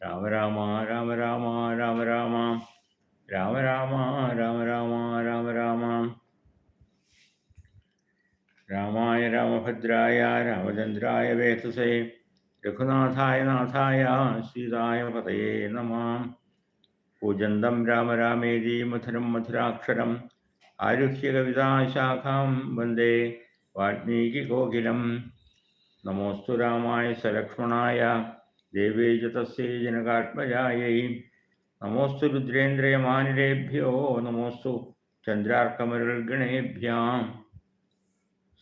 രാമ രാമ രാമ രാമ രാമ രാമ രാമ രാമ രാമ രാമ രാമ രാമ രാമായ രാമഭദ്രായ രാമചന്ദ്രായ വേതസേ രഘുനാഥായ നാഥായ സീതായ പതയേ നമ പൂജന്തം രാമ രാമേതി മധുരം മധുരാക്ഷരം ആരുഹ്യ കവിതാശാഖാം വന്ദേ വാൽമീകി കോകിലം നമോസ്തു രാമായ സലക്ഷ്മണായ ദേവേ ച തസ്യൈ ജനകാത്മജായൈ. നമോസ്തു രുദ്രേന്ദ്രയമാനിരേഭ്യോ നമോസ്തു ചന്ദ്രാർക്കമരുൾഗണേഭ്യാം.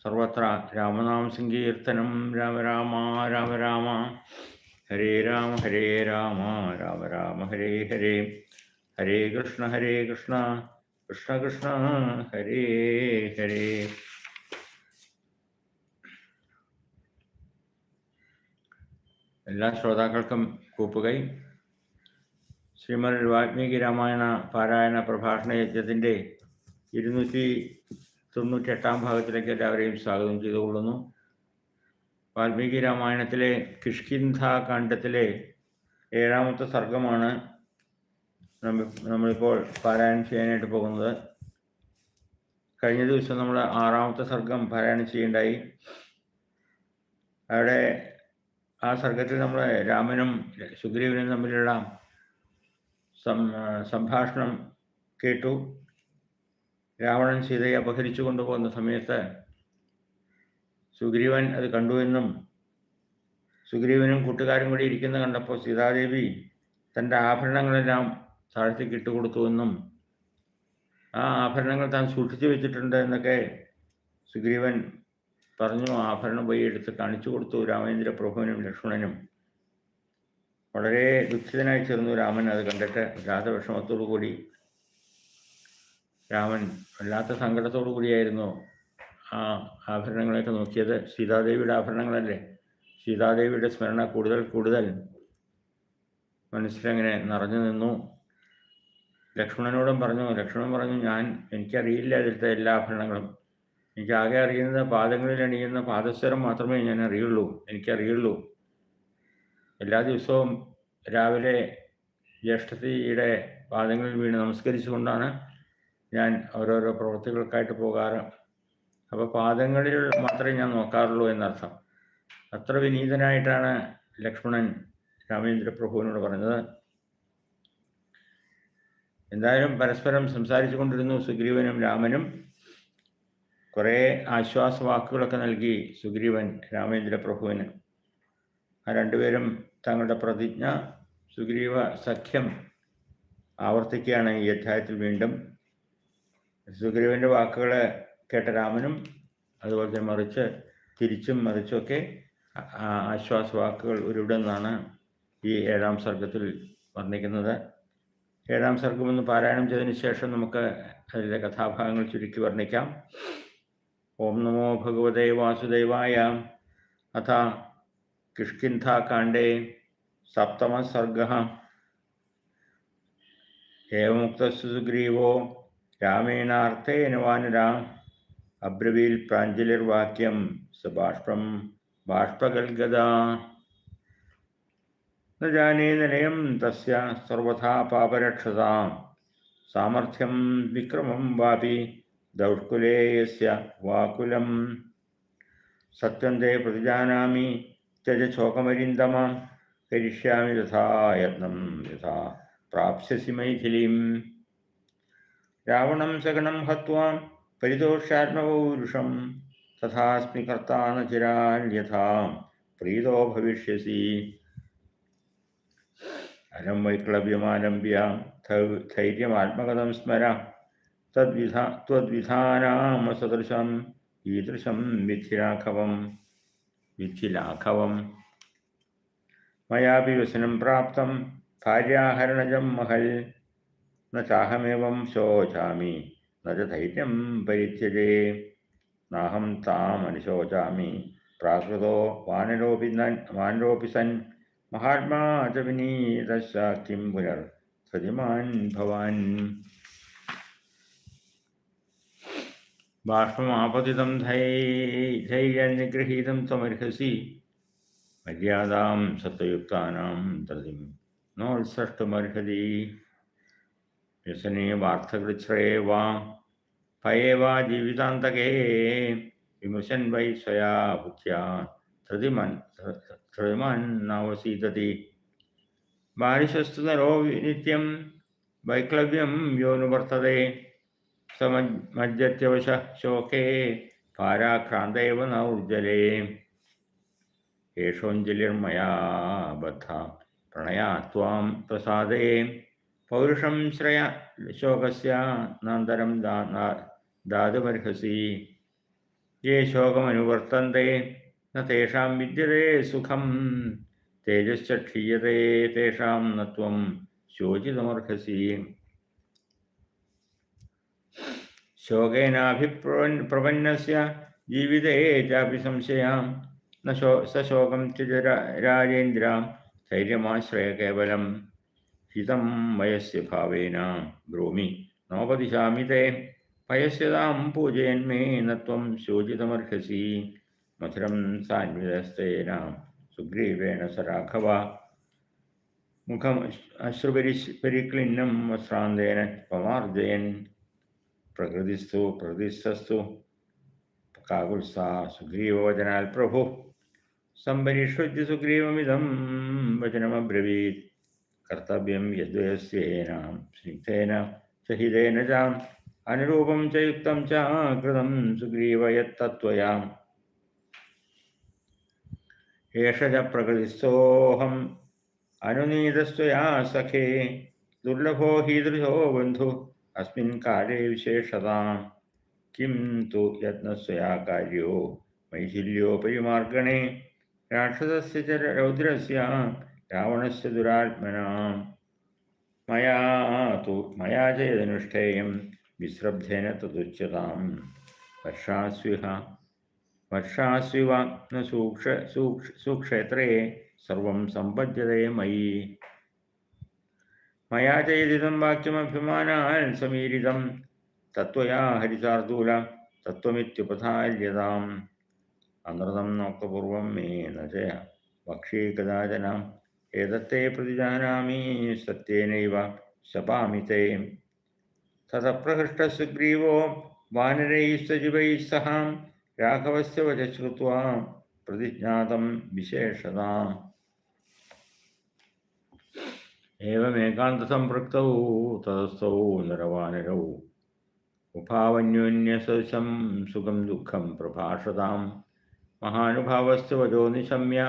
സർവത്ര രാമനാം സങ്കീർത്തനം രാമ രാമ രാമ രാമ. ഹരേ രാമ ഹരേ രാമ രാമ രാമ ഹരേ ഹരേ. ഹരേ കൃഷ്ണ ഹരേ കൃഷ്ണ കൃഷ്ണ കൃഷ്ണ ഹരേ ഹരേ. എല്ലാ ശ്രോതാക്കൾക്കും കൂപ്പുകൈ. ശ്രീമദ് വാൽമീകി രാമായണ പാരായണ പ്രഭാഷണ യജ്ഞത്തിന്റെ ഇരുന്നൂറ്റി തൊണ്ണൂറ്റെട്ടാം ഭാഗത്തിലേക്ക് എല്ലാവരെയും സ്വാഗതം ചെയ്തുകൊള്ളുന്നു. വാൽമീകി രാമായണത്തിലെ കിഷ്കിന്ധ കാണ്ഡത്തിലെ ഏഴാമത്തെ സർഗമാണ് നമ്മ- നമ്മളിപ്പോൾ പാരായണം ചെയ്യാനായിട്ട് പോകുന്നത്. കഴിഞ്ഞ ദിവസം നമ്മൾ ആറാമത്തെ സർഗം പാരായണം ചെയ്യേണ്ടായി അവിടെ ആ സർഗത്തിൽ നമ്മൾ രാമനും സുഗ്രീവനും തമ്മിലുള്ള സംഭാഷണം കേട്ടു. രാവണൻ സീതയെ അപഹരിച്ചു കൊണ്ടുപോകുന്ന സമയത്ത് സുഗ്രീവൻ അത് കണ്ടു എന്നും സുഗ്രീവനും കൂട്ടുകാരും കൂടി ഇരിക്കുന്ന കണ്ടപ്പോൾ സീതാദേവി തന്റെ ആഭരണങ്ങളെല്ലാം താഴത്തേക്ക് ഇട്ടുകൊടുത്തുവെന്നും ആ ആഭരണങ്ങൾ താൻ സൂക്ഷിച്ചു വെച്ചിട്ടുണ്ട് എന്നൊക്കെ സുഗ്രീവൻ പറഞ്ഞു ആഭരണം പോയി എടുത്ത് കാണിച്ചു കൊടുത്തു രാമേന്ദ്ര പ്രഭുവിനും ലക്ഷ്മണനും. വളരെ ദുഃഖിതനായി ചേർന്നു രാമൻ. അത് കണ്ടിട്ട് രാധവിഷമത്തോടു വിഷമത്തോടു കൂടി രാമൻ വല്ലാത്ത സങ്കടത്തോടു കൂടിയായിരുന്നു ആ ആഭരണങ്ങളെയൊക്കെ നോക്കിയത്. സീതാദേവിയുടെ ആഭരണങ്ങളല്ലേ? സീതാദേവിയുടെ സ്മരണ കൂടുതൽ കൂടുതൽ. മനസ്സിലങ്ങനെ നിറഞ്ഞു നിന്നു. ലക്ഷ്മണനോടും പറഞ്ഞു ലക്ഷ്മണൻ പറഞ്ഞു ഞാൻ എനിക്കറിയില്ല അതിലത്തെ എല്ലാ ആഭരണങ്ങളും. എനിക്ക് ആകെ അറിയുന്നത് പാദങ്ങളിൽ അണിയുന്ന പാദസ്വരം മാത്രമേ ഞാൻ അറിയുള്ളൂ എനിക്കറിയുള്ളൂ. എല്ലാ ദിവസവും രാവിലെ ജ്യേഷ്ഠത്തിയുടെ പാദങ്ങളിൽ വീണ് നമസ്കരിച്ചുകൊണ്ടാണ് ഞാൻ ഓരോരോ പ്രവൃത്തികൾക്കായിട്ട് പോകാറ്. അപ്പോൾ പാദങ്ങളിൽ മാത്രമേ ഞാൻ നോക്കാറുള്ളൂ എന്നർത്ഥം. അത്ര വിനീതനായിട്ടാണ് ലക്ഷ്മണൻ രാമേന്ദ്ര പ്രഭുവിനോട് പറഞ്ഞത്. എന്തായാലും പരസ്പരം സംസാരിച്ചു കൊണ്ടിരുന്നു സുഗ്രീവനും രാമനും. കുറേ ആശ്വാസവാക്കുകളൊക്കെ നൽകി സുഗ്രീവൻ രാമേന്ദ്ര പ്രഭുവിന് ആ രണ്ടുപേരും തങ്ങളുടെ പ്രതിജ്ഞ സുഗ്രീവ സഖ്യം ആവർത്തിക്കുകയാണ് ഈ അധ്യായത്തിൽ വീണ്ടും. സുഗ്രീവന്റെ വാക്കുകൾ കേട്ട രാമനും അതുപോലെ തന്നെ മറിച്ച് തിരിച്ചും മറിച്ചുമൊക്കെ ആശ്വാസവാക്കുകൾ ഉരുവിടുന്നതാണ് ഈ ഏഴാം സർഗത്തിൽ വർണിക്കുന്നത്. ഏഴാം സർഗമെന്ന് പാരായണം ചെയ്തതിന് ശേഷം നമുക്ക് അതിലെ കഥാഭാഗങ്ങൾ ചുരുക്കി വർണിക്കാം. ओम नमो भगवते वासुदेवाय। अथ किष्किन्धाकाण्डे सप्तमः सर्गः। एवमुक्तसुग्रीवो रामेणार्थेनवानरा अब्रवील प्राजलिर्वाक्यम सबाष्पं बाष्पगलगदा। न जाने निलयं तस्य सर्वथा पापरक्षतां सामर्थ्यं विक्रमं दौष्कुले यस्य वाकुलं सत्यं ते प्रतिजानामि, त्यज शोकमरिन्दम करिष्यामि तथा यत्नं, यथा प्राप्स्यसि मैथिलीं रावणं सगणं हत्वा परितोष्यात्मपौरुषं तथास्मि कर्ता न चिरान्यथा प्रीतो भविष्यसि। अलं वैक्लव्यमालम्ब्य थ- धैर्यमात्मगतं स्मर। तद्विधा त्वद्विधानामसदृशम् ईदृशं विधिराघवं विधिलाघवम् मयापि व्यसनं प्राप्तं, भार्याहरणजं महल्। न चाहमेवं शोचामि, न च धैर्यं परित्यजे। नाहं तामनुशोचामि, प्राकृतो वानरोऽपि सन्। महात्मा च विनीतश्च किं पुनर्सतिमान् भवान्। ബാഷ്പമാപതിതം ധൈര്യനിഗൃഹീതം തമർഹസി മര്യാദാം സത്വയുക്താനാം തതിം നോത്സഷ്ടുമർഹതി വ്യസനീയ വാർത്തകൃച്ഛ്രയേ വാ ഭയേ വാ ജീവിതാന്തകേ വിമൃശൻ വൈ സ്വയാ ബുദ്ധ്യാ ധൃതിമൻ ധൃതിമന്നവസീതതി ബാലിശസ്തു നരോ നിത്യം വൈക്ലവ്യം യോനുവർത്തതേ സമജ്ജത്യവശ ശോകേ പാരാക്രാന്തേവ ന ഉജ്ജലേ ഏഷോഞ്ജലിർമയാ ബദ്ധ പ്രണയാ പ്രസാദേ. പൗരുഷം ശ്രയ ശോകസ്യ നന്തരം ദാതുമർഹസി. യേ ശോകമനുവർത്തന്തെ ന തേഷാം വിദ്യതേ സുഖം. തേജശ്ച ക്ഷീയതേ തേഷാം ന ശോചിതമർഹസി. ശോകേനാഭിപ്രവൻ പ്രപന്നസ്യ ജീവിതേ ചാപി സംശയാം. ന സശോകം ത്യജ രാജേന്ദ്ര ധൈര്യമാശ്രയ കേവലം ഹിതം വയസ്യ ഭാവേന. ബ്രൂമി നോപതിശാമി തേ പയസ്യതാം പൂജയന്മേ നത്വം ശോചിതമർഹസി. മധുരം സാന്വിതസ്തേന സുഗ്രീവേണ സ രാഘവ. മുഖം അശ്രുപരി പരിക്ലിന്നം വസ്രാന്തേന പമാർജയൻ. പ്രകൃതിസ്തു പ്രകൃതിസ്ഥസ്തു കാകുത്സ സുഗ്രീവചനാൽ പ്രഭു. സംപരിഷ്വജ്യ സുഗ്രീവമിതം വചനമബ്രവീത്. കർത്തവ്യം യദ്വയസ്യേന സ്നിഗ്ധേന സഹിതേന ച. അനുരൂപം ച യുക്തം ച കൃതം സുഗ്രീവ യത്തത്വയാം ഏഷ ച പ്രകൃതിസ്ഥോഹം അനുനീതസ്ത്വയാ സഖേ. ദുർലഭോ ഹീദൃശോ ബന്ധു. അസ്മിൻ കാലേ വിശേഷതാം കിം തു യത്നസ്വയാ കാര്യോ മൈഥില്യോപരിമാർഗണേ രാക്ഷസസ്യ ച രൗദ്രസ്യ രാവണസ്യ ദുരാത്മനാം മയാ തു മയാ ചേതനുഷ്ഠേയം വിശ്രബ്ധേന തതുച്യതാം വർഷാസ്വിഹ വർഷാസ്വിവ ന സൂക്ഷ സൂക്ഷ സുക്ഷേത്രേ സർവം സമ്പദ്യതേ മയി മയാ ചേതിതം വാക്യമഭിമാനാൽ സമീരിതം. തത്വയാ ഹരിതാർദൂല തത്വമിത്യുപധാര്യതാം അനൃതം നോക്കപൂർവം മേ നജയ വക്ഷേ കഥാചന. ഏതത്തെ പ്രതിജാനാമി സത്യേനൈവ ശപാമി തേ. തതപ്രഹൃഷ്ടസുഗ്രീവോ വാനരൈസ്സജിവൈः സഹാം. രാഘവസ്യ വച ശ്രുത്വാ പ്രതിജ്ഞാതം വിശേഷതാം. ഏവമേകാന്തസംപൃക്തൗ തതസ്ഥൗ നരവാനരൗ ഉഭാവന്യോന്യസദൃശം സുഖം ദുഃഖം പ്രഭാഷതാം മഹാനുഭാവസ്യ വചോ നിശമ്യ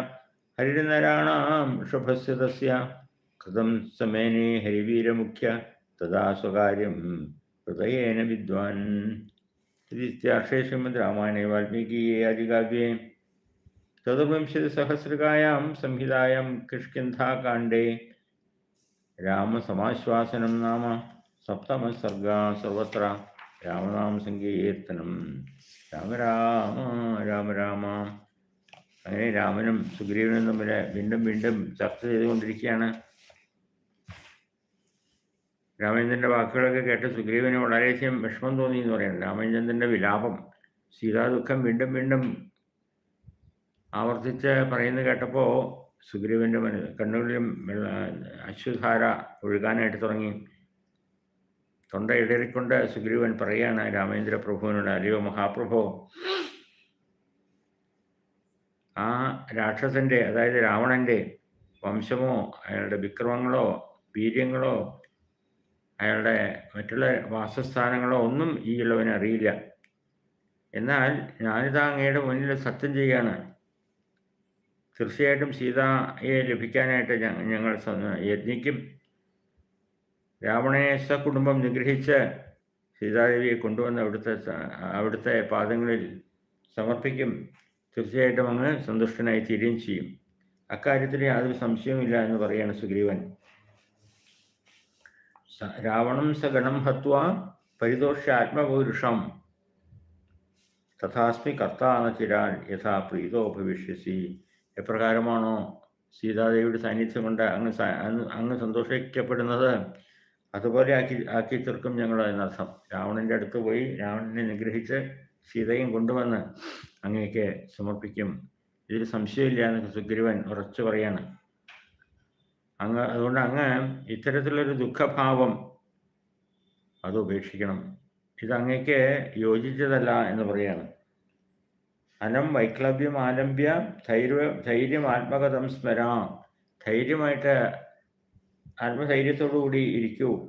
ഹരിനരാണാം ഋഷഭസ്യ തസ്യ കൃതം സമേനെ ഹരിവീരമുഖ്യ തഥാ സ്വകാര്യം ഹൃദയേന വിദ്വാൻ ഇത്യാർഷേ ശ്രീമദ് രാമായണേ വാൽമീകീയേ ആദികാവ്യേ ചതുർവിംശതിസഹസ്രകായാം സംഹിതായാം കിഷ്കിന്ധാകാണ്ഡേ രാമസമാശ്വാസനം നാമ സപ്തമസർഗ സർവത്ര. രാമനാമ സങ്കീർത്തനം. രാമ രാമ രാമ രാമ. അങ്ങനെ രാമനും സുഗ്രീവനും തമ്മിൽ വീണ്ടും വീണ്ടും ചർച്ച ചെയ്തുകൊണ്ടിരിക്കുകയാണ്. രാമചന്ദ്രന്റെ വാക്കുകളൊക്കെ കേട്ട് സുഗ്രീവന് വളരെയധികം വിഷമം തോന്നി എന്ന് പറയുന്നത് രാമചന്ദ്രന്റെ വിലാപം സീതാദുഃഖം വീണ്ടും വീണ്ടും ആവർത്തിച്ച് പറയുന്നത് കേട്ടപ്പോൾ സുഗ്രീവന്റെ മന കണ്ണുകളിലും അശ്വധാര ഒഴുകാനായിട്ട് തുടങ്ങി. തൊണ്ട ഇടറിക്കൊണ്ട് സുഗ്രീവൻ പറയുകയാണ് രാമേന്ദ്ര പ്രഭുവിനോട് അല്ലയോ മഹാപ്രഭു ആ രാക്ഷസന്റെ അതായത് രാവണന്റെ വംശമോ അയാളുടെ വിക്രമങ്ങളോ വീര്യങ്ങളോ അയാളുടെ മറ്റുള്ള വാസസ്ഥാനങ്ങളോ ഒന്നും ഈ ഉള്ളവന് അറിയില്ല. എന്നാൽ ഞാനിതാ അങ്ങയുടെ മുന്നിൽ സത്യം ചെയ്യുകയാണ്. തീർച്ചയായിട്ടും സീതയെ ലഭിക്കാനായിട്ട് ഞങ്ങൾ യജ്ഞിക്കും രാവണേശ സകുടുംബം നിഗ്രഹിച്ച് സീതാദേവിയെ കൊണ്ടുവന്ന് അവിടുത്തെ അവിടുത്തെ പാദങ്ങളിൽ സമർപ്പിക്കും. തീർച്ചയായിട്ടും അങ്ങ് സന്തുഷ്ടനായി തീരുകയും ചെയ്യും. അക്കാര്യത്തിൽ യാതൊരു സംശയവുമില്ല എന്ന് പറയാണ് സുഗ്രീവൻ. രാവണം സഗണം ഹത്വ പരിതോഷ ആത്മപൗരുഷം തഥാസ്മി കർത്താന ചിരാൻ യഥാ പ്രീതോ ഭവിഷ്യസി. എപ്രകാരമാണോ സീതാദേവിയുടെ സാന്നിധ്യം കൊണ്ട് അങ്ങ് അങ്ങ് സന്തോഷിക്കപ്പെടുന്നത്? അതുപോലെ ആക്കി ആക്കി തീർക്കും ഞങ്ങൾ അതിനർത്ഥം. രാവണന്റെ അടുത്ത് പോയി രാവണനെ നിഗ്രഹിച്ച് സീതയും കൊണ്ടുവന്ന് അങ്ങേക്ക് സമർപ്പിക്കും. ഇതിൽ സംശയമില്ല എന്ന് സുഗ്രീവൻ ഉറച്ചു പറയാണ്. അങ്ങ് അതുകൊണ്ട് അങ്ങ് ഇത്തരത്തിലൊരു ദുഃഖഭാവം അത് ഉപേക്ഷിക്കണം. ഇത് അങ്ങേക്ക് യോജിച്ചതല്ല എന്ന് പറയാണ്. അനം വൈക്ലവ്യം ആലംബ്യ ധൈര്യ ധൈര്യം ആത്മകഥം സ്മര. ധൈര്യമായിട്ട് ആത്മധൈര്യത്തോടു കൂടി ഇരിക്കൂ.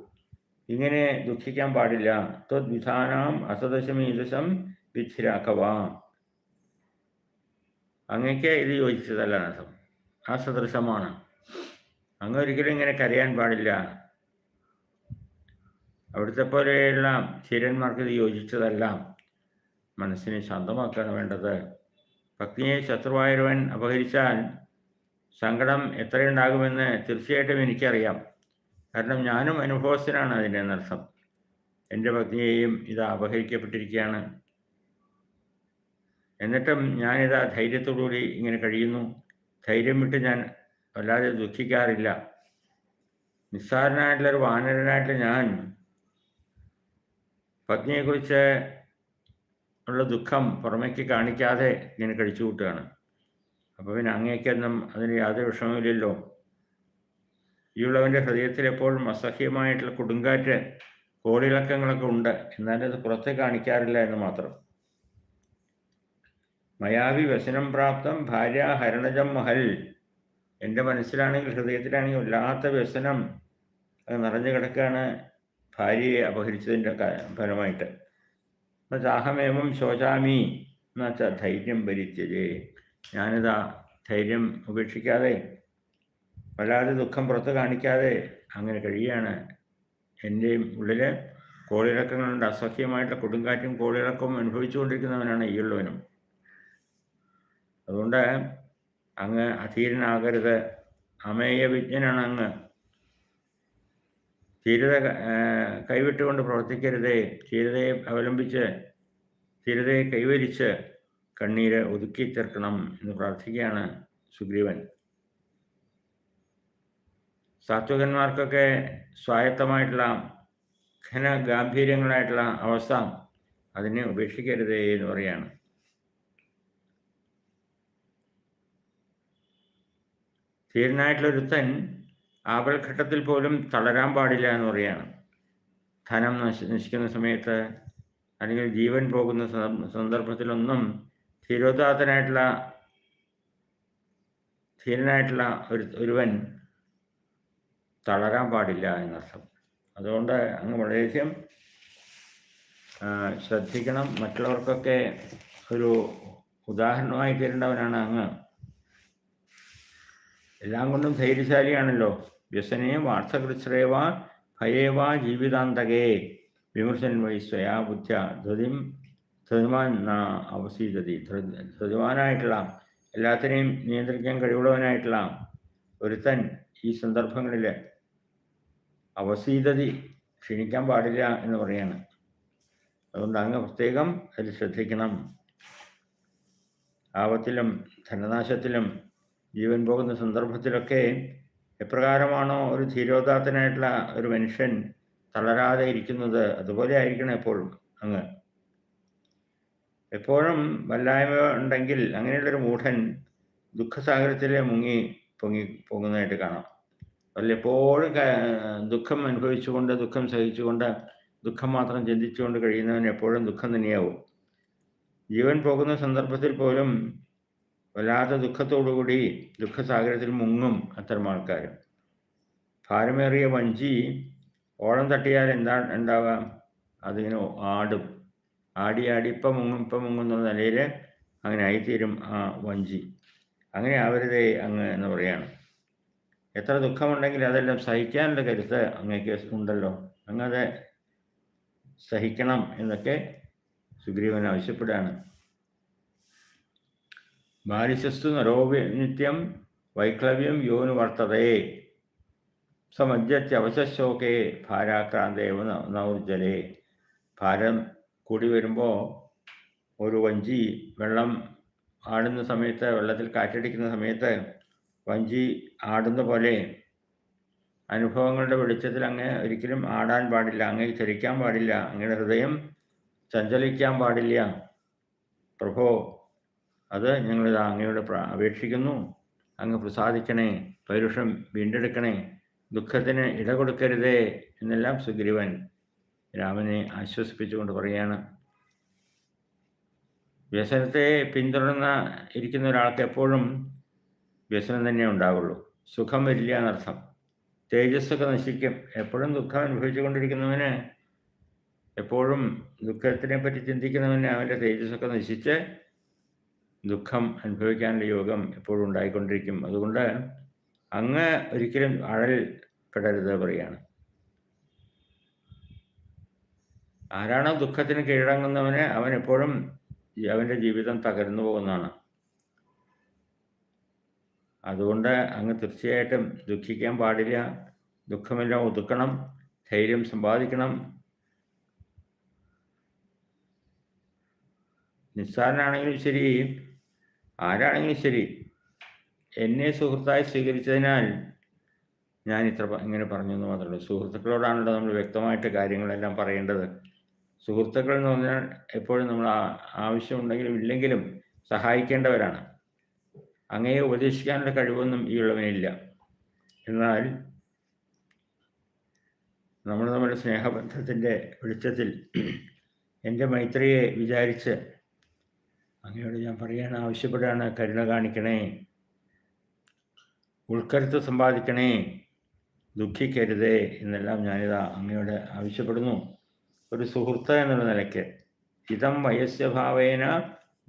ഇങ്ങനെ ദുഃഖിക്കാൻ പാടില്ല. ത്വദ്വിധാനാം അസദശമീദശം വിധിരാക്കവ അങ്ങക്ക് ഇത് യോജിച്ചതല്ല അർത്ഥം. അസദൃശമാണ് അങ്ങ് ഒരിക്കലും ഇങ്ങനെ കരയാൻ പാടില്ല. അവിടുത്തെ പോലെയുള്ള ധീരന്മാർക്ക് ഇത് യോജിച്ചതല്ല. മനസ്സിനെ ശാന്തമാക്കുകയാണ് വേണ്ടത്. പത്നിയെ ശത്രുവായവൻ അപഹരിച്ചാൽ സങ്കടം എത്രയുണ്ടാകുമെന്ന് തീർച്ചയായിട്ടും എനിക്കറിയാം. കാരണം ഞാനും അനുഭവസ്ഥനാണ് അതിന്റെ എന്നർത്ഥം. എന്റെ പത്നിയെയും ഇത് അപഹരിക്കപ്പെട്ടിരിക്കുകയാണ്. എന്നിട്ടും ഞാനിതാ ധൈര്യത്തോടുകൂടി ഇങ്ങനെ കഴിയുന്നു. ധൈര്യം വിട്ട് ഞാൻ വല്ലാതെ ദുഃഖിക്കാറില്ല. നിസ്സാരനായിട്ടുള്ളൊരു വാനരനായിട്ട് ഞാൻ പത്നിയെക്കുറിച്ച് ഉള്ള ദുഃഖം പുറമേക്ക് കാണിക്കാതെ ഇങ്ങനെ കഴിച്ചു കൂട്ടുകയാണ്. അപ്പോൾ പിന്നെ അങ്ങേക്കൊന്നും അതിന് യാതൊരു വിഷമമില്ലല്ലോ ഈ ഉള്ളവന്റെ ഹൃദയത്തിൽ എപ്പോഴും അസഹ്യമായിട്ടുള്ള കൊടുങ്കാറ്റ് കോളിളക്കങ്ങളൊക്കെ ഉണ്ട് എന്നാലും അത് പുറത്തെ കാണിക്കാറില്ല എന്ന് മാത്രം. മയാവി വ്യസനം പ്രാപ്തം ഭാര്യ ഹരണജം മഹൽ. എന്റെ മനസ്സിലാണെങ്കിൽ ഹൃദയത്തിലാണെങ്കിൽ വല്ലാത്ത വ്യസനം. അത് നിറഞ്ഞു കിടക്കുകയാണ് ഭാര്യയെ അപഹരിച്ചതിന്റെ ഫലമായിട്ട്. ചാഹമേവം ശോചാമി എന്നുവെച്ചാൽ ധൈര്യം ഭരിച്ചത്. ഞാനിതാ ധൈര്യം ഉപേക്ഷിക്കാതെ വല്ലാതെ ദുഃഖം പുറത്ത് കാണിക്കാതെ അങ്ങനെ കഴിയുകയാണ്. എന്റെയും ഉള്ളിൽ കോളിളക്കങ്ങളുണ്ട്. അസഹ്യമായിട്ടുള്ള കൊടുങ്കാറ്റും കോളിളക്കവും അനുഭവിച്ചുകൊണ്ടിരിക്കുന്നവനാണ് ഈയുള്ളവനും അതുകൊണ്ട് അങ്ങ് അധീരനാകരുത്. അമേയ വിജ്ഞനാണ് അങ്ങ്. ധീരത കൈവിട്ടുകൊണ്ട് പ്രവർത്തിക്കരുതേ. സ്ഥിരതയെ അവലംബിച്ച് സ്ഥിരതയെ കൈവരിച്ച് കണ്ണീര് ഒതുക്കി തീർക്കണം എന്ന് പ്രാർത്ഥിക്കുകയാണ് സുഗ്രീവൻ. സാത്വകന്മാർക്കൊക്കെ സ്വായത്തമായിട്ടുള്ള ഘന ഗാംഭീര്യങ്ങളായിട്ടുള്ള അവസ്ഥ അതിനെ ഉപേക്ഷിക്കരുതേ എന്ന് പറയാണ്. ധീരനായിട്ടുള്ളൊരുത്തൻ ആപൽഘട്ടത്തിൽ പോലും തളരാൻ പാടില്ല എന്ന് പറയാണ് ധനം നശി നശിക്കുന്ന സമയത്ത് അല്ലെങ്കിൽ ജീവൻ പോകുന്ന സന്ദർഭത്തിലൊന്നും ധീരോദാത്തനായിട്ടുള്ള ധീരനായിട്ടുള്ള ഒരു ഒരുവൻ തളരാൻ പാടില്ല എന്നർത്ഥം. അതുകൊണ്ട് അങ്ങ് വളരെയധികം ശ്രദ്ധിക്കണം. മറ്റുള്ളവർക്കൊക്കെ ഒരു ഉദാഹരണമായി തീരേണ്ടവനാണ് അങ്ങ്. എല്ലാം കൊണ്ടും ധൈര്യശാലിയാണല്ലോ. വ്യസനേ വാർത്തകൃശ്രേവ ഭയേവ ജീവിതാന്തകേ. വിമർശൻ വൈ സ്വയാ ബുദ്ധ്യ ധൃതിം ധൃതിമാൻ അവസീതതി. ധൃതിമാനായിട്ടുള്ള എല്ലാത്തിനെയും നിയന്ത്രിക്കാൻ കഴിവുള്ളവനായിട്ടുള്ള ഒരുത്തൻ ഈ സന്ദർഭങ്ങളിൽ അവസീതതി ക്ഷണിക്കാൻ പാടില്ല എന്ന് പറയാണ്. അതുകൊണ്ട് അങ്ങ് പ്രത്യേകം അതിൽ ശ്രദ്ധിക്കണം. ആപത്തിലും ധനനാശത്തിലും ജീവൻ പോകുന്ന സന്ദർഭത്തിലൊക്കെ എപ്രകാരമാണോ ഒരു ധീരോദാത്തനായിട്ടുള്ള ഒരു മനുഷ്യൻ തളരാതെ ഇരിക്കുന്നത് അതുപോലെ ആയിരിക്കണം എപ്പോഴും അങ്ങ്. എപ്പോഴും വല്ലായ്മ ഉണ്ടെങ്കിൽ അങ്ങനെയുള്ളൊരു മൂഢൻ ദുഃഖസാഗരത്തിൽ മുങ്ങി പൊങ്ങി പൊങ്ങുന്നതായിട്ട് കാണാം. വല്ലപ്പോഴും ദുഃഖം അനുഭവിച്ചുകൊണ്ട് ദുഃഖം സഹിച്ചുകൊണ്ട് ദുഃഖം മാത്രം ചിന്തിച്ചുകൊണ്ട് കഴിയുന്നവൻ എപ്പോഴും ദുഃഖം തന്നെയാവും ജീവൻ പോകുന്ന സന്ദർഭത്തിൽ പോലും വല്ലാത്ത ദുഃഖത്തോടുകൂടി ദുഃഖസാഗരത്തിൽ മുങ്ങും അത്തരം ആൾക്കാർ ഭാരമേറിയ വഞ്ചി ഓളം തട്ടിയാൽ എന്താ ഉണ്ടാവുക അതിങ്ങനെ ആടും. ആടി ആടി ഇപ്പം മുങ്ങും ഇപ്പം മുങ്ങുന്ന നിലയിൽ അങ്ങനെ ആയിത്തീരും ആ വഞ്ചി. അങ്ങനെ ആവരുതേ അങ്ങ് എന്ന് പറയാണ്. എത്ര ദുഃഖമുണ്ടെങ്കിൽ അതെല്ലാം സഹിക്കാനുള്ള കരുത്ത് അങ്ങേക്ക് ഉണ്ടല്ലോ. അങ്ങനെ സഹിക്കണം എന്നൊക്കെ സുഗ്രീവൻ ആവശ്യപ്പെടുകയാണ്. ബാലിശസ്തു നരോപി നിത്യം വൈക്ലവ്യം യോനു വർത്തതേ. സമജ്യത്യവശോകേ ഭാരാക്രാന്തേവ നൗർജലേ. ഭാരം കൂടി വരുമ്പോൾ ഒരു വഞ്ചി വെള്ളം ആടുന്ന സമയത്ത് വെള്ളത്തിൽ കാറ്റടിക്കുന്ന സമയത്ത് വഞ്ചി ആടുന്ന പോലെ അനുഭവങ്ങളുടെ വെളിച്ചത്തിൽ അങ്ങ് ഒരിക്കലും ആടാൻ പാടില്ല അങ്ങ് ചലിക്കാൻ പാടില്ല അങ്ങയുടെ ഹൃദയം ചഞ്ചലിക്കാൻ പാടില്ല. പ്രഭോ അത് ഞങ്ങളിത് അങ്ങയോട് അപേക്ഷിക്കുന്നു. അങ്ങ് പ്രസാദിക്കണേ പൗരുഷം വീണ്ടെടുക്കണേ ദുഃഖത്തിന് ഇട കൊടുക്കരുതേ എന്നെല്ലാം സുഗ്രീവൻ രാമനെ ആശ്വസിപ്പിച്ചുകൊണ്ട് പറയാണ് വ്യസനത്തെ പിന്തുടർന്ന ഇരിക്കുന്ന ഒരാൾക്ക് എപ്പോഴും വ്യസനം തന്നെ ഉണ്ടാവുള്ളൂ. സുഖം വരില്ല എന്നർത്ഥം. തേജസ്സൊക്കെ നശിക്കും. എപ്പോഴും ദുഃഖം അനുഭവിച്ചു കൊണ്ടിരിക്കുന്നവന് എപ്പോഴും ദുഃഖത്തിനെ പറ്റി ചിന്തിക്കുന്നവന് അവന്റെ തേജസ്സൊക്കെ നശിച്ച് ദുഃഖം അനുഭവിക്കാനുള്ള യോഗം എപ്പോഴും ഉണ്ടായിക്കൊണ്ടിരിക്കും. അതുകൊണ്ട് അങ്ങ് ഒരിക്കലും അഴൽ പെടരുത് പറയാണ്. ആരാണോ ദുഃഖത്തിന് കീഴടങ്ങുന്നവന് അവൻ എപ്പോഴും അവന്റെ ജീവിതം തകർന്നു പോകുന്നതാണ്. അതുകൊണ്ട് അങ്ങ് തീർച്ചയായിട്ടും ദുഃഖിക്കാൻ പാടില്ല. ദുഃഖമെല്ലാം ഒതുക്കണം. ധൈര്യം സമ്പാദിക്കണം. നിസ്സാരനാണെങ്കിലും ശരി. ആരാണെങ്കിലും ശരി. എന്നെ സുഹൃത്തായി സ്വീകരിച്ചതിനാൽ ഞാൻ ഇത്ര ഇങ്ങനെ പറഞ്ഞു എന്ന് മാത്രമേ സുഹൃത്തുക്കളോടാണല്ലോ നമ്മൾ വ്യക്തമായിട്ട് കാര്യങ്ങളെല്ലാം പറയേണ്ടത്. സുഹൃത്തുക്കൾ എന്ന് പറഞ്ഞാൽ എപ്പോഴും നമ്മൾ ആവശ്യമുണ്ടെങ്കിലും ഇല്ലെങ്കിലും സഹായിക്കേണ്ടവരാണ്. അങ്ങയെ ഉപദേശിക്കാനുള്ള കഴിവൊന്നും ഈ ഉള്ളവനില്ല എന്നാൽ നമ്മൾ നമ്മുടെ സ്നേഹബന്ധത്തിന്റെ വെളിച്ചത്തിൽ എന്റെ മൈത്രിയെ വിചാരിച്ച് അങ്ങയോട് ഞാൻ പറയാൻ ആവശ്യപ്പെടുകയാണ് കരുണ കാണിക്കണേ. ഉൾക്കരുത്ത് സമ്പാദിക്കണേ. ദുഃഖിക്കരുതേ. എന്നെല്ലാം ഞാനിതാ അങ്ങയോട് ആവശ്യപ്പെടുന്നു. ഒരു സുഹൃത്ത് എന്നുള്ള നിലയ്ക്ക്. ഇതം വയസ്യഭാവേന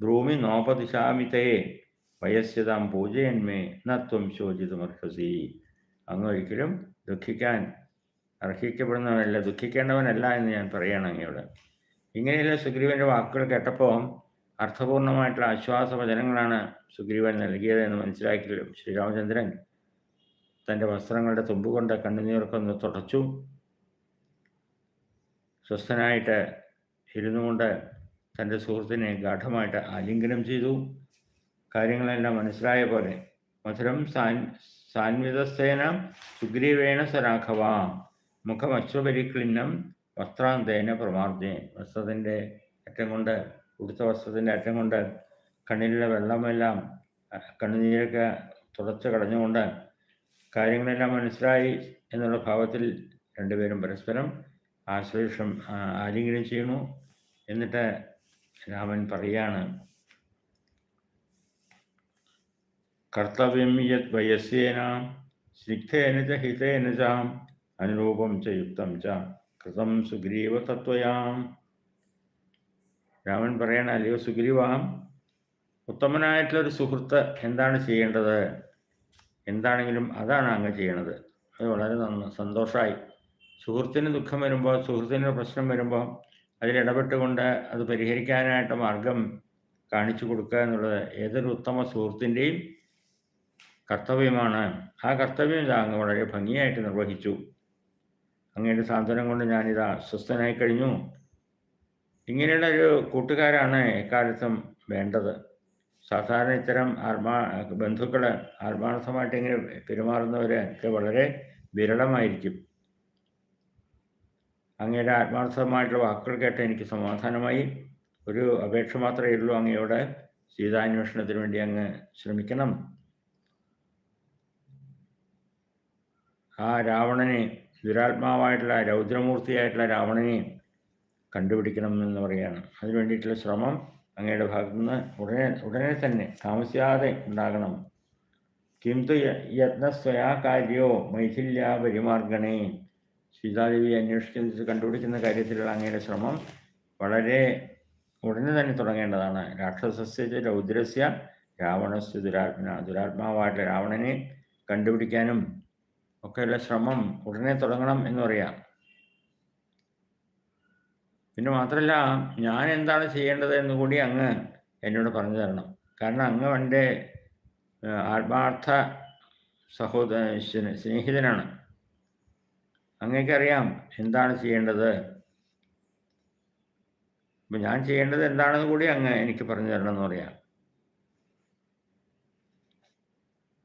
ഭ്രൂമി നോപതിശാമിതേ. വയസ്യതാം പൂജയന്മേ നത്വം ശോചിതമർഹസി. അങ്ങ് ഒരിക്കലും ദുഃഖിക്കാൻ അർഹിക്കപ്പെടുന്നവനല്ല ദുഃഖിക്കേണ്ടവനല്ല എന്ന് ഞാൻ പറയുകയാണ് അങ്ങയോട്. ഇങ്ങനെയുള്ള സുഗ്രീവന്റെ വാക്കുകൾ കേട്ടപ്പോൾ അർത്ഥപൂർണമായിട്ടുള്ള ആശ്വാസവചനങ്ങളാണ് സുഗ്രീവൻ നൽകിയത് എന്ന് മനസ്സിലാക്കി ശ്രീരാമചന്ദ്രൻ തന്റെ വസ്ത്രങ്ങളുടെ തുമ്പ് തുമ്പുകൊണ്ട് കണ്ണുനീർക്കൊന്ന് തുടച്ചു. സ്വസ്ഥനായിട്ട് ഇരുന്നു കൊണ്ട് തന്റെ സുഹൃത്തിനെ ഗാഠമായിട്ട് ആലിംഗനം ചെയ്തു. കാര്യങ്ങളെല്ലാം മനസ്സിലായ പോലെ മധുരം സാൻ സാൻവിതസ്തേന സുഗ്രീവേണ സരാഘവ മുഖമശ്വപരിക്ലിന്നം വസ്ത്രാന്തേന പ്രമാർജേ വസ്ത്രത്തിന്റെ അറ്റം കൊണ്ട് ഉടുത്ത വസ്ത്രത്തിന്റെ അറ്റം കൊണ്ട് കണ്ണിലുള്ള വെള്ളമെല്ലാം കണ്ണുനീരൊക്കെ തുടച്ച് കളഞ്ഞുകൊണ്ട് കാര്യങ്ങളെല്ലാം മനസ്സിലായി എന്നുള്ള ഭാവത്തിൽ രണ്ടുപേരും പരസ്പരം ആശ്ലേഷം ആലിംഗനം ചെയ്യുന്നു എന്നിട്ട് രാമൻ പറയാണ് കർത്തവ്യം യത് വയസ്സേന സ്നിഗ്ധേന ച ഹിതേന ച അനുരൂപം ച യുക്തം ച കൃതം സുഗ്രീവ തത്വയാം രാമൻ പറയണ അല്ലയോ സുഗ്രീവാഹം ഉത്തമനായിട്ടുള്ളൊരു സുഹൃത്ത് എന്താണ് ചെയ്യേണ്ടത്? എന്താണെങ്കിലും അതാണ് അങ്ങ് ചെയ്യണത്. അത് വളരെ നന്ന സന്തോഷമായി സുഹൃത്തിന് ദുഃഖം വരുമ്പോൾ സുഹൃത്തിന് പ്രശ്നം വരുമ്പോൾ അതിലിടപെട്ടുകൊണ്ട് അത് പരിഹരിക്കാനായിട്ട് മാർഗം കാണിച്ചു കൊടുക്കുക എന്നുള്ളത് ഏതൊരു ഉത്തമ സുഹൃത്തിന്റെയും കർത്തവ്യമാണ്. ആ കർത്തവ്യം ഇതാ അങ്ങ് വളരെ ഭംഗിയായിട്ട് നിർവഹിച്ചു. അങ്ങയുടെ സാന്ത്വനം കൊണ്ട് ഞാനിതാ അസ്വസ്ഥനായി കഴിഞ്ഞു. ഇങ്ങനെയുള്ള ഒരു കൂട്ടുകാരാണ് എക്കാലത്തും വേണ്ടത്. സാധാരണ ഇത്തരം ആത്മാ ബന്ധുക്കൾ ആത്മാർത്ഥമായിട്ട് ഇങ്ങനെ പെരുമാറുന്നവരൊക്കെ വളരെ വിരളമായിരിക്കും. അങ്ങയുടെ ആത്മാർത്ഥമായിട്ടുള്ള വാക്കുകൾ കേട്ട് എനിക്ക് സമാധാനമായി. ഒരു അപേക്ഷ മാത്രമേ ഉള്ളൂ അങ്ങയോടെ. സീതാന്വേഷണത്തിന് വേണ്ടി അങ്ങ് ശ്രമിക്കണം. ആ രാവണനെ ദുരാത്മാവായിട്ടുള്ള രൗദ്രമൂർത്തിയായിട്ടുള്ള രാവണനെ കണ്ടുപിടിക്കണം എന്ന് പറയുകയാണ്. അതിനു വേണ്ടിയിട്ടുള്ള ശ്രമം അങ്ങയുടെ ഭാഗത്തുനിന്ന് ഉടനെ ഉടനെ തന്നെ താമസിയാതെ ഉണ്ടാകണം. കിന്തു യത്നസ്വയാ കാര്യോ മൈഥില്യ പരിമാർഗണേ. സീതാദേവി അന്വേഷിക്കുന്നത് കണ്ടുപിടിക്കുന്ന കാര്യത്തിലുള്ള അങ്ങയുടെ ശ്രമം വളരെ ഉടനെ തന്നെ തുടങ്ങേണ്ടതാണ്. രാക്ഷസസ്യ രൗദ്രസ്യ രാവണസ്യ ദുരാത്മന ദുരാത്മാവായിട്ട് രാവണനെ കണ്ടുപിടിക്കാനും ഒക്കെയുള്ള ശ്രമം ഉടനെ തുടങ്ങണം എന്ന് പറയാം. പിന്നെ മാത്രമല്ല ഞാൻ എന്താണ് ചെയ്യേണ്ടത് എന്ന് കൂടി അങ്ങ് എന്നോട് പറഞ്ഞു തരണം. കാരണം അങ്ങ് എന്റെ ആത്മാർത്ഥ സഹോദര സ്നേഹിതനാണ്. അങ്ങേക്കറിയാം എന്താണ് ചെയ്യേണ്ടത്. അപ്പം ഞാൻ ചെയ്യേണ്ടത് എന്താണെന്ന് കൂടി അങ്ങ് എനിക്ക് പറഞ്ഞു തരണം എന്ന് പറയാം.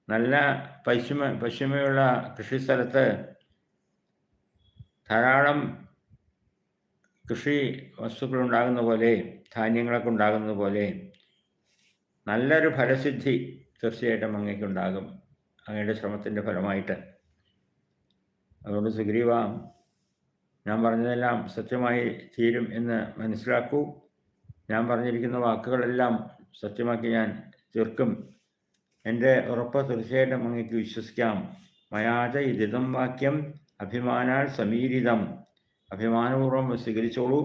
നല്ല പശ്ചിമ പശ്ചിമയുള്ള കൃഷിസ്ഥലത്ത് ധാരാളം കൃഷി വസ്തുക്കൾ ഉണ്ടാകുന്ന പോലെ ധാന്യങ്ങളൊക്കെ ഉണ്ടാകുന്നത് പോലെ നല്ലൊരു ഫലസിദ്ധി തീർച്ചയായിട്ടും അങ്ങേക്കുണ്ടാകും. അങ്ങയുടെ ശ്രമത്തിന്റെ ഫലമായിട്ട്. അതുകൊണ്ട് സുഗ്രീവ ഞാൻ പറഞ്ഞതെല്ലാം സത്യമായി തീരും എന്ന് മനസ്സിലാക്കൂ. ഞാൻ പറഞ്ഞിരിക്കുന്ന വാക്കുകളെല്ലാം സത്യമാക്കി ഞാൻ തീർക്കും. എന്റെ ഉറപ്പ് തീർച്ചയായിട്ടും അങ്ങേക്ക് വിശ്വസിക്കാം. മയാച ഇതിതം വാക്യം അഭിമാനാൽ സമീരിതം. അഭിമാനപൂർവം സ്വീകരിച്ചോളൂ.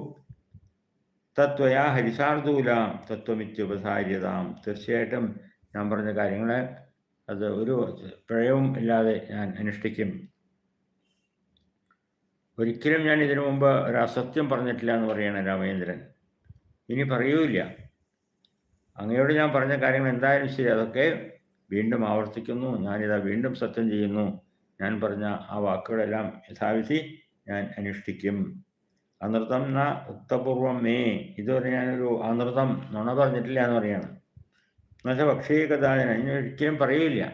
തത്വയാ ഹരിശാർദൂല തത്വമിത്യുപസാര്യതാം തീർച്ചയായിട്ടും ഞാൻ പറഞ്ഞ കാര്യങ്ങൾ അത് ഒരു പ്രയവും ഇല്ലാതെ ഞാൻ അനുഷ്ഠിക്കും. ഒരിക്കലും ഞാൻ ഇതിനു മുമ്പ് ഒരു അസത്യം പറഞ്ഞിട്ടില്ല എന്ന് പറയണം രാമചന്ദ്രൻ. ഇനി പറയൂല്ല. അങ്ങയോട് ഞാൻ പറഞ്ഞ കാര്യങ്ങൾ എന്തായാലും ശരി അതൊക്കെ വീണ്ടും ആവർത്തിക്കുന്നു. ഞാനിതാ വീണ്ടും സത്യം ചെയ്യുന്നു. ഞാൻ പറഞ്ഞ ആ വാക്കുകളെല്ലാം യഥാവിധി ഞാൻ അനുഷ്ഠിക്കും. അനൃതം ന ഉക്തപൂർവം മേ. ഇതുവരെ ഞാനൊരു അനൃതം നുണ പറഞ്ഞിട്ടില്ല എന്ന് പറയാണ്. എന്നുവെച്ചാൽ ഭക്ഷീകഥാജന ഇനി ഒരിക്കലും പറയില്ല.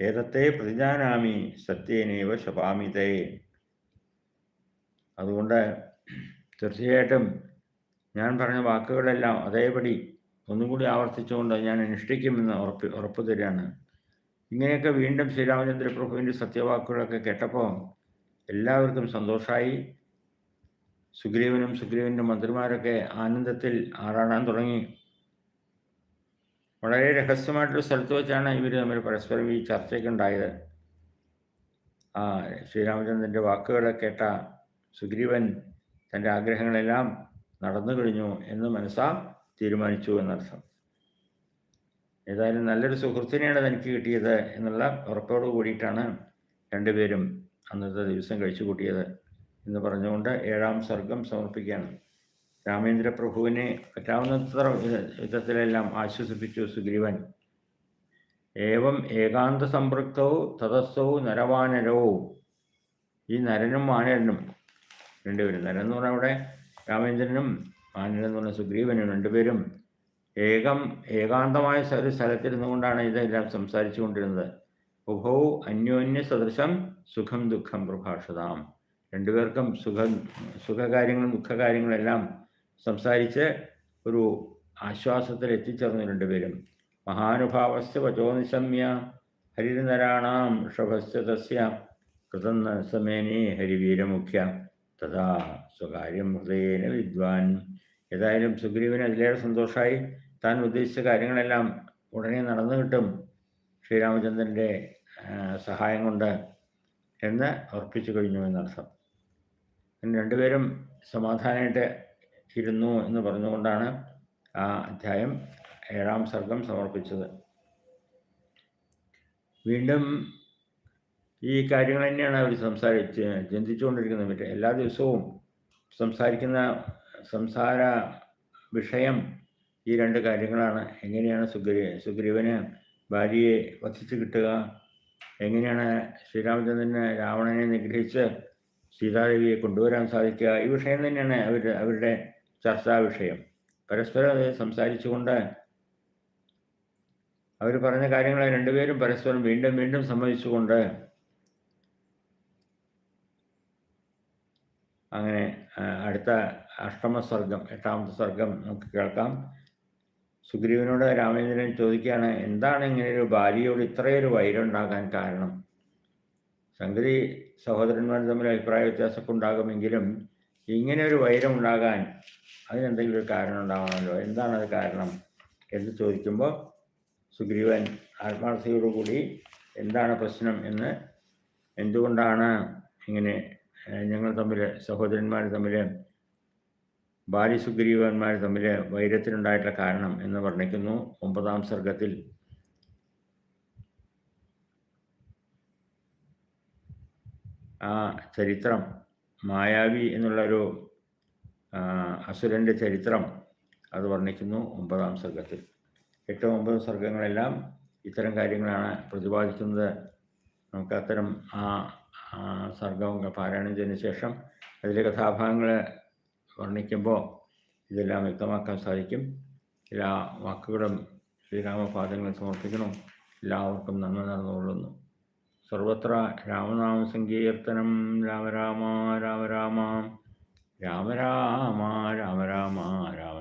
ഏതത്തെ പ്രതിജാനാമി സത്യേനേവ ശപാമിതേ. അതുകൊണ്ട് തീർച്ചയായിട്ടും ഞാൻ പറഞ്ഞ വാക്കുകളെല്ലാം അതേപടി ഒന്നും കൂടി ആവർത്തിച്ചുകൊണ്ട് ഞാൻ അനുഷ്ഠിക്കുമെന്ന് ഉറപ്പ് ഉറപ്പ് തരികയാണ്. ഇങ്ങനെയൊക്കെ വീണ്ടും ശ്രീരാമചന്ദ്രപ്രഭുവിന്റെ സത്യവാക്കുകളൊക്കെ കേട്ടപ്പോൾ എല്ലാവർക്കും സന്തോഷമായി സുഗ്രീവനും സുഗ്രീവന്റെ മന്ത്രിമാരൊക്കെ ആനന്ദത്തിൽ ആറാടാൻ തുടങ്ങി. വളരെ രഹസ്യമായിട്ടൊരു സ്ഥലത്ത് വെച്ചാണ് ഇവർ തമ്മിൽ പരസ്പരം ഈ ചർച്ചയൊക്കെ ഉണ്ടായത്. ആ ശ്രീരാമചന്ദ്രന്റെ വാക്കുകളെ കേട്ട സുഗ്രീവൻ തന്റെ ആഗ്രഹങ്ങളെല്ലാം നടന്നു കഴിഞ്ഞു എന്ന് മനസ്സാ തീരുമാനിച്ചു എന്നർത്ഥം. ഏതായാലും നല്ലൊരു സുഹൃത്തിനെയാണ് തനിക്ക് കിട്ടിയത് എന്നുള്ള ഉറപ്പോട് കൂടിയിട്ടാണ് രണ്ടുപേരും അന്നത്തെ ദിവസം കഴിച്ചു കൂട്ടിയത് എന്ന് പറഞ്ഞുകൊണ്ട് ഏഴാം സർഗം സമർപ്പിക്കുകയാണ്. രാമേന്ദ്ര പ്രഭുവിനെ പറ്റാവുന്നത്ര വിധത്തിലെല്ലാം ആശ്വസിപ്പിച്ചു സുഗ്രീവൻ. ഏവം ഏകാന്ത സമ്പൃക്തവും തതസ്സവും നരവാനരവും. ഈ നരനും വാനരനും രണ്ടുപേരും. നരൻ എന്ന് പറഞ്ഞാൽ അവിടെ രാമേന്ദ്രനും വാനരൻ എന്ന് പറഞ്ഞ സുഗ്രീവനും രണ്ടുപേരും. ഏകം ഏകാന്തമായ ഒരു സ്ഥലത്തിരുന്നു കൊണ്ടാണ് ഇതെല്ലാം സംസാരിച്ചു കൊണ്ടിരുന്നത്. ഉഭൗ അന്യോന്യ സദൃശം സുഖം ദുഃഖം പ്രഭാഷതാം. രണ്ടുപേർക്കും സുഖ സുഖകാര്യങ്ങളും ദുഃഖകാര്യങ്ങളെല്ലാം സംസാരിച്ച് ഒരു ആശ്വാസത്തിൽ എത്തിച്ചേർന്നു രണ്ടുപേരും. മഹാനുഭാവസ് വചോ നിശമ്യ ഹരിനരാണാം ഋഷഭസ് തസ്യ കൃതന്ന സമേനേ ഹരിവീരമുഖ്യ തഥാ സ്വകാര്യം ഹൃദയേന വിദ്വാൻ. ഏതായാലും സുഗ്രീവന് അതിലേറെ സന്തോഷമായി താൻ ഉദ്ദേശിച്ച കാര്യങ്ങളെല്ലാം ഉടനെ നടന്നു കിട്ടും. ശ്രീരാമചന്ദ്രന്റെ സഹായം കൊണ്ട് എന്ന് ഉറപ്പിച്ചു കഴിഞ്ഞു എന്നർത്ഥം. രണ്ടുപേരും സമാധാനമായിട്ട് ഇരുന്നു എന്ന് പറഞ്ഞുകൊണ്ടാണ് ആ അധ്യായം ഏഴാം സർഗം സമർപ്പിച്ചത്. വീണ്ടും ഈ കാര്യങ്ങൾ തന്നെയാണ് അവർ സംസാരിച്ച് ചിന്തിച്ചുകൊണ്ടിരിക്കുന്നത്. മറ്റേ എല്ലാ ദിവസവും സംസാരിക്കുന്ന സംസാര വിഷയം ഈ രണ്ട് കാര്യങ്ങളാണ്. എങ്ങനെയാണ് സുഗ്രീ സുഗ്രീവന് ഭാര്യയെ വധിച്ചു കിട്ടുക? എങ്ങനെയാണ് ശ്രീരാമചന്ദ്രന് രാവണനെ നിഗ്രഹിച്ച് സീതാദേവിയെ കൊണ്ടുവരാൻ സാധിക്കുക? ഈ വിഷയം തന്നെയാണ് അവർ അവരുടെ ചർച്ചാ വിഷയം. പരസ്പരം സംസാരിച്ചുകൊണ്ട് അവർ പറഞ്ഞ കാര്യങ്ങളെ രണ്ടുപേരും പരസ്പരം വീണ്ടും വീണ്ടും സമ്മതിച്ചുകൊണ്ട് അങ്ങനെ അടുത്ത അഷ്ടമ സർഗം എട്ടാമത്തെ സർഗം നമുക്ക് കേൾക്കാം. സുഗ്രീവനോട് രാമചന്ദ്രൻ ചോദിക്കുകയാണ് എന്താണ് ഇങ്ങനെ ഒരു ഭാര്യയോട് ഇത്രയൊരു വൈരുണ്ടാകാൻ കാരണം? സംഗതി സഹോദരന്മാർ തമ്മിൽ അഭിപ്രായ വ്യത്യാസമൊക്കെ ഉണ്ടാകുമെങ്കിലും ഇങ്ങനെ ഒരു വൈരം ഉണ്ടാകാൻ അതിനെന്തെങ്കിലും ഒരു കാരണം ഉണ്ടാവണമല്ലോ എന്താണത് കാരണം എന്ന് ചോദിക്കുമ്പോൾ സുഗ്രീവൻ ആത്മാർത്ഥയോടുകൂടി എന്താണ് പ്രശ്നം എന്ന്? എന്തുകൊണ്ടാണ് ഇങ്ങനെ ഞങ്ങൾ തമ്മിൽ സഹോദരന്മാർ തമ്മിൽ ബാലി സുഗ്രീവന്മാർ തമ്മിൽ വൈരത്തിനുണ്ടായിട്ടുള്ള കാരണം എന്ന് വർണിക്കുന്നു. ഒമ്പതാം സർഗത്തിൽ ആ ചരിത്രം മായാവി എന്നുള്ളൊരു അസുരന്റെ ചരിത്രം അത് വർണിക്കുന്നു ഒമ്പതാം സർഗത്തിൽ എട്ടും ഒമ്പതും സർഗങ്ങളെല്ലാം ഇത്തരം കാര്യങ്ങളാണ് പ്രതിപാദിക്കുന്നത്. നമുക്ക് അത്തരം ആ സർഗം പാരായണം ചെയ്തതിന് ശേഷം അതിലെ കഥാഭാഗങ്ങൾ വർണിക്കുമ്പോൾ ഇതെല്ലാം വ്യക്തമാക്കാൻ സാധിക്കും. എല്ലാ വാക്കുകളും ശ്രീരാമപാദങ്ങളെ സമർപ്പിക്കണം എല്ലാവർക്കും നന്മ നടന്നുകൊള്ളുന്നു സർവത്ര രാമനാമ സങ്കീർത്തനം. രാമരാമ രാമരാമ. രാമ രാമ രാമ രാമ രാമ രാമ രാമ രാമ